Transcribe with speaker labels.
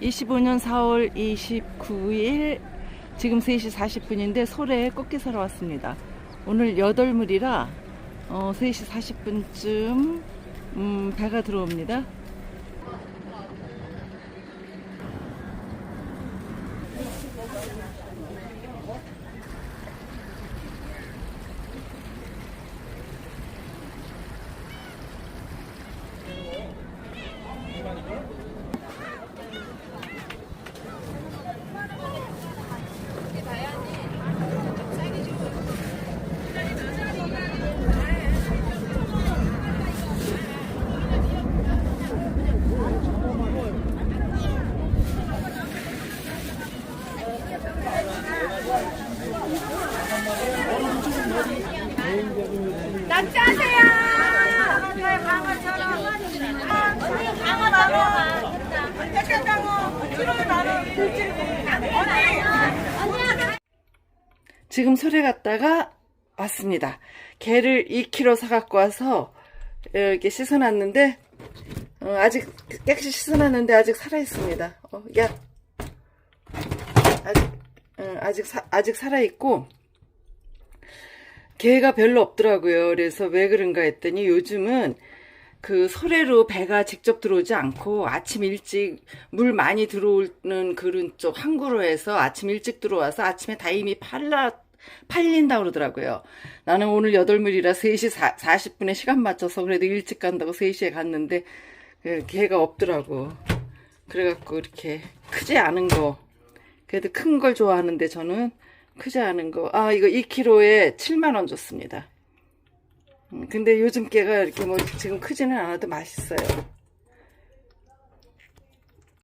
Speaker 1: 25년 4월 29일 지금 3시 40분인데 소래에 꽃게 사러 왔습니다. 오늘 여덟물이라 어, 3시 40분쯤 음, 배가 들어옵니다.
Speaker 2: 납치하세요. 강어처럼. 언니 강어 나눠. 강어. 키로에 나눠. 언니.
Speaker 1: 지금 소래 갔다가 왔습니다. 게를 2kg 사갖고 와서 어, 이렇게 씻어놨는데 어, 아직 깨끗이 씻어놨는데 아직 살아있습니다. 어, 야 아직 어, 아직 사- 아직 살아있고 게가 별로 없더라고요. 그래서 왜 그런가 했더니 요즘은 그 소래로 배가 직접 들어오지 않고 아침 일찍 물 많이 들어오는 그런 쪽 항구로 해서 아침 일찍 들어와서 아침에 다 이미 팔라 팔린다 그러더라고요. 나는 오늘 여덟물이라 3시 40분에 시간 맞춰서 그래도 일찍 간다고 3시에 갔는데 그 개가 없더라고. 그래갖고 이렇게 크지 않은 거 그래도 큰 걸 좋아하는데 저는 크지 않은 거. 아 이거 2kg에 7만 원 줬습니다. 음, 근데 요즘 깨가 이렇게 뭐 지금 크지는 않아도 맛있어요.